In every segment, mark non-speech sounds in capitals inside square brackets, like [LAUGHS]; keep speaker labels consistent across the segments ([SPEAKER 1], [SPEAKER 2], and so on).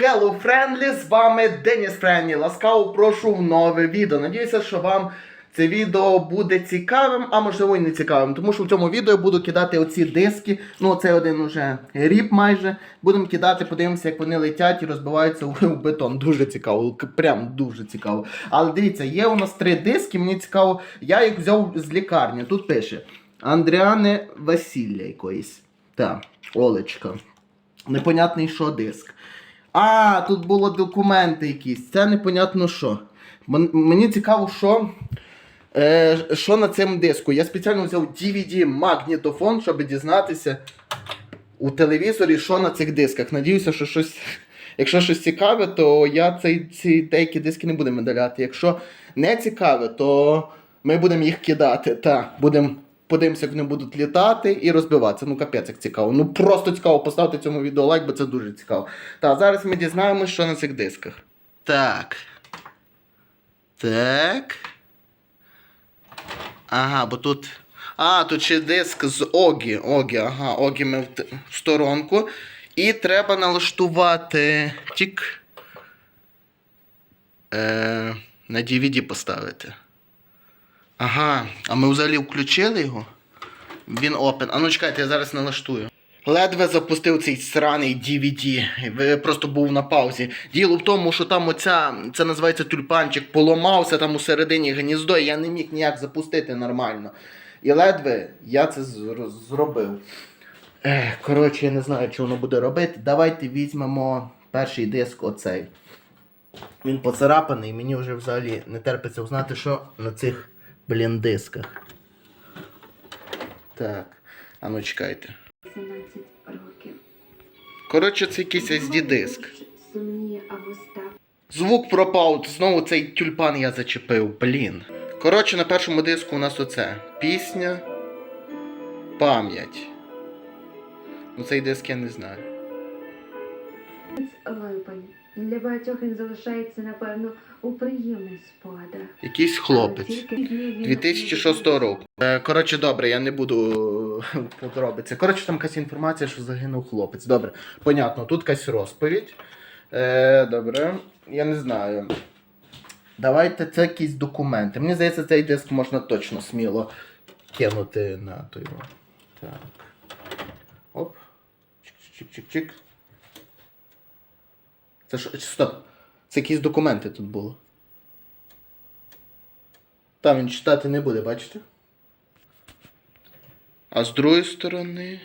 [SPEAKER 1] Hello Friendly, з вами Деніс Френлі. Ласкаво прошу в нове відео. Надіюся, що вам це відео буде цікавим, а можливо і не цікавим. Тому що в цьому відео я буду кидати оці диски. Ну, це один уже ріп майже. Будемо кидати, подивимося, як вони летять і розбиваються в бетон. Дуже цікаво, прям дуже цікаво. Але дивіться, є у нас три диски, мені цікаво, я їх взяв з лікарні. Тут пише Андріане Василля якоїсь. Так, Олечка. Непонятний що диск. А, тут було документи якісь. Це непонятно що. Мені цікаво, що, е, що на цьому диску. Я спеціально взяв DVD магнітофон, щоб дізнатися у телевізорі, що на цих дисках. Надіюся, що щось. Якщо щось цікаве, то я цей, ці деякі диски не будемо видаляти. Якщо не цікаве, то ми будемо їх кидати. Так, будемо подивимося, як вони будуть літати і розбиватися. Ну, капець, як цікаво. Ну просто цікаво поставити цьому відео лайк, бо це дуже цікаво. Так, зараз ми дізнаємося, що на цих дисках. Так. Так. Ага, бо тут. А, тут ще диск з Огі. Огі, ага, Огі ми в сторонку. І треба налаштувати тік. Е, на DVD поставити. Ага, а ми взагалі включили його? Він open. А ну чекайте, я зараз налаштую. Ледве запустив цей сраний DVD. Просто був на паузі. Діло в тому, що там оця, це називається тюльпанчик, поламався там у середині гніздо, і я не міг ніяк запустити нормально. І ледве я це зробив. Ех, коротше, я не знаю, що воно буде робити. Давайте візьмемо перший диск оцей. Він поцарапаний, мені вже взагалі не терпиться узнати, що на цих, блін, дисках. Так. А ну чекайте.
[SPEAKER 2] 17 років.
[SPEAKER 1] Коротше, це якийсь SD-диск.
[SPEAKER 2] Сумні авуста.
[SPEAKER 1] Звук пропав, знову цей тюльпан я зачепив, блін. Коротше, на першому диску у нас оце. Пісня. Пам'ять. Ну цей диск я не знаю.
[SPEAKER 2] Липень. Для багатьох він залишається, напевно, у приємних спогадах.
[SPEAKER 1] Якийсь хлопець.
[SPEAKER 2] тільки
[SPEAKER 1] 2006 року. Е, Коротше, добре, я не буду [LAUGHS] подробиці. Коротше, там якась інформація, що загинув хлопець. Добре, понятно, тут якась розповідь. Е, добре, я не знаю. Давайте це якісь документи. Мені здається, цей диск можна точно сміло кинути на той. Так. Оп. Чик-чик-чик-чик. Це що? Стоп. Це якісь документи тут було. Там він читати не буде, бачите? А з другої сторони.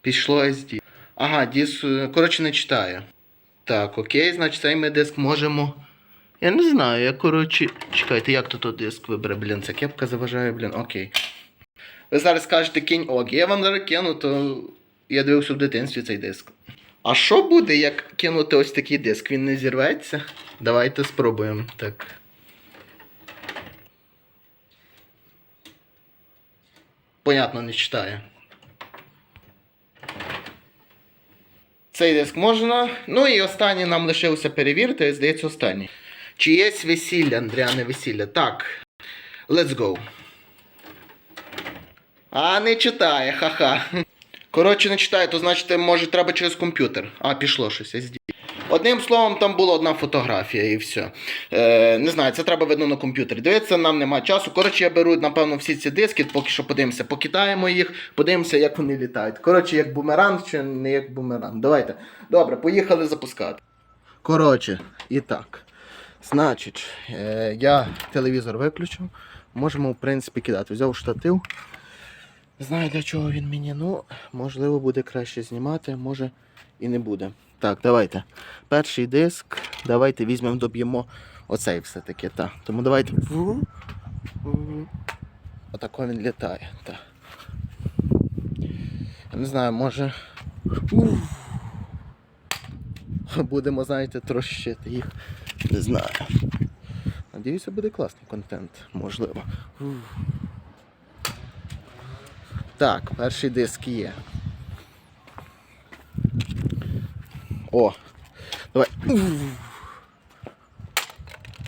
[SPEAKER 1] Пішло SD. Ага, е, коротше, не читає. Так, окей, значить цей ми диск можемо. Я не знаю, я коротше. Чекайте, як тут диск вибере, блін, ця кепка заважає, блін, окей. Ви зараз скажете кінь ок. Я вам зараз кину, то я дивився в дитинстві цей диск. А що буде, як кинути ось такий диск? Він не зірветься? Давайте спробуємо. Так. Понятно, не читає. Цей диск можна. Ну і останній нам лишився перевірити, здається, останній. Чи є весілля, Андріане весілля? Так. Let's go. А, не читає, ха-ха. Коротше, не читає, то значить, може, треба через комп'ютер. А, пішло щось SD. Одним словом, там була одна фотографія і все. Е, не знаю, це треба видно на комп'ютері. Дивитися, нам немає часу. Коротше, я беру, напевно, всі ці диски, поки що подивимося, покидаємо їх, подивимося, як вони літають. Коротше, як бумеранг чи не як бумеранг. Давайте. Добре, поїхали запускати. Коротше, і так. Значить, е, я телевізор виключив. Можемо, в принципі, кидати. Взяв штатив. Не знаю для чого він мені, ну, можливо, буде краще знімати, може і не буде. Так, давайте. Перший диск. Давайте візьмемо, доб'ємо оцей все-таки. Так. Тому давайте. Отако він літає. Так. Я не знаю, може. Будемо, знаєте, трощити їх. Не знаю. Надіюся, буде класний контент, можливо. Так, перший диск є. О! Давай.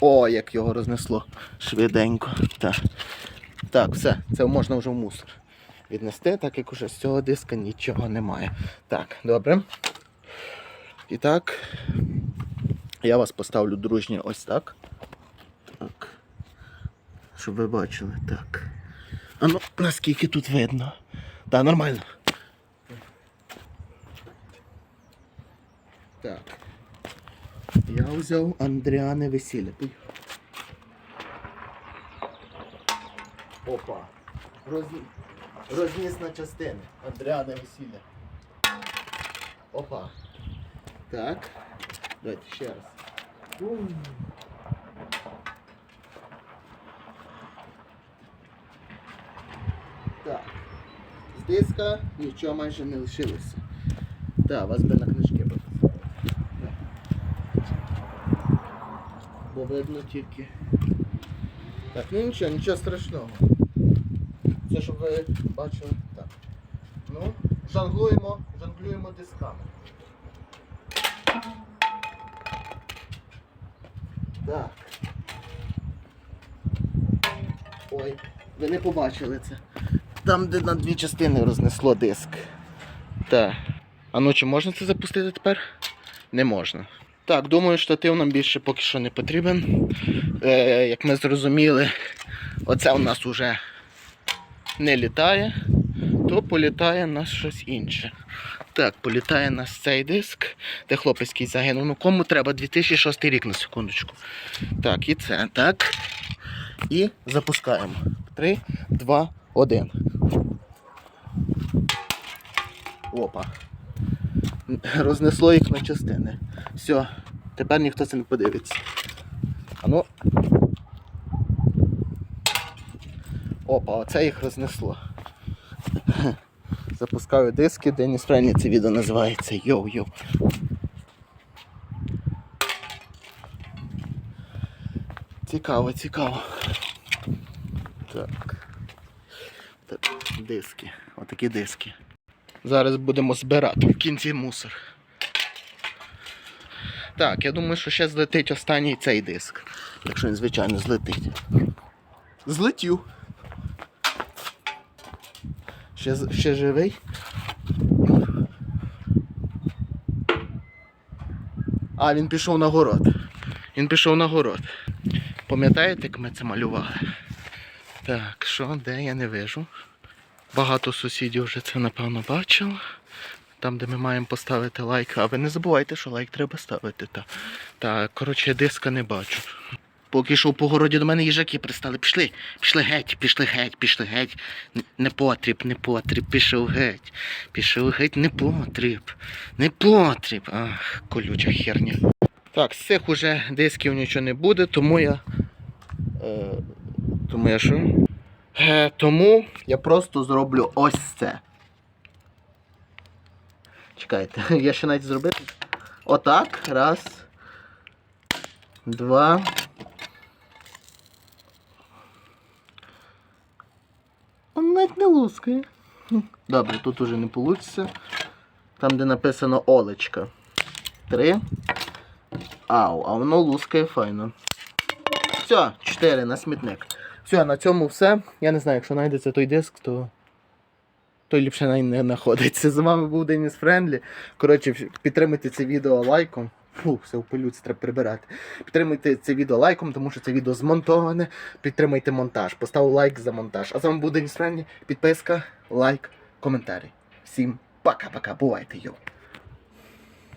[SPEAKER 1] О, як його рознесло швиденько. Так. Так, все, це можна вже в мусор віднести, так як уже з цього диска нічого немає. Так, добре. І так, я вас поставлю дружньо ось так. Так. Щоб ви бачили, так. А ну, наскільки тут видно. Так, нормально. Так. Я взяв Андріане весілля. Опа. Розні... Розніс на частини. Андріане весілля. Опа. Так. Давайте ще раз. Бум. Так. З диска нічого майже не лишилося. Так, вас би на книжки показали. Бо видно тільки. Так, ну нічого, нічого страшного. Це щоб ви бачили. Так. Ну, жонглуємо, жонглюємо дисками. Так. Ой, ви не побачили це. Там, де на дві частини рознесло диск. Так. А ну чи можна це запустити тепер? Не можна. Так, думаю, штатив нам більше поки що не потрібен. Е, як ми зрозуміли, оце у нас уже не літає, то політає у нас щось інше. Так, політає нас цей диск, де хлопець який загинув. Ну кому треба 2006 рік на секундочку. Так, і це, так. І запускаємо. 3, 2, 1. Опа. Рознесло їх на частини. Все, тепер ніхто це не подивиться. А ну. Опа, оце їх рознесло. [LAUGHS] Запускаю диски, Деніс Френі це відео називається Йоу-йоу. Цікаво, цікаво. Так. Диски. Отакі диски. Зараз будемо збирати в кінці мусор. Так, я думаю, що ще злетить останній цей диск. Якщо він, звичайно, злетить. Злетів. Ще, ще живий. А, він пішов на город. Він пішов на город. Пам'ятаєте, як ми це малювали? Так, що, де я не вижу. Багато сусідів вже це напевно бачило. Там, де ми маємо поставити лайк. А ви не забувайте, що лайк треба ставити. Та, та коротше, диска не бачу. Поки йшов по городі до мене їжаки пристали. Пішли, пішли геть, пішли геть, пішли геть. Не потріб, не потріб, пішов геть. Пішов геть, не потріб. Не потріб. Ах, колюча херня. Так, з цих уже дисків нічого не буде, тому я. Е, тому я що? Е, тому я просто зроблю ось це. Чекайте, [LAUGHS] я ще навіть зробити. Отак. Раз. Два. Он навіть не лускає. [LAUGHS] Добре, тут уже не вийде. Там, де написано Олечка. Три. Ау, а воно лускає файно. Все, чотири на смітник. Все, на цьому все. Я не знаю, якщо знайдеться той диск, то. Той ліпше навіть не знаходиться. З вами був Деніс Френдлі. Коротше, підтримуйте це відео лайком. Фу, все в треба прибирати. Підтримуйте це відео лайком, тому що це відео змонтоване. Підтримуйте монтаж. Постав лайк за монтаж. А з вами був Деніс Френдлі. Підписка, лайк, коментарі. Всім пока-пока. Бувайте, йоу.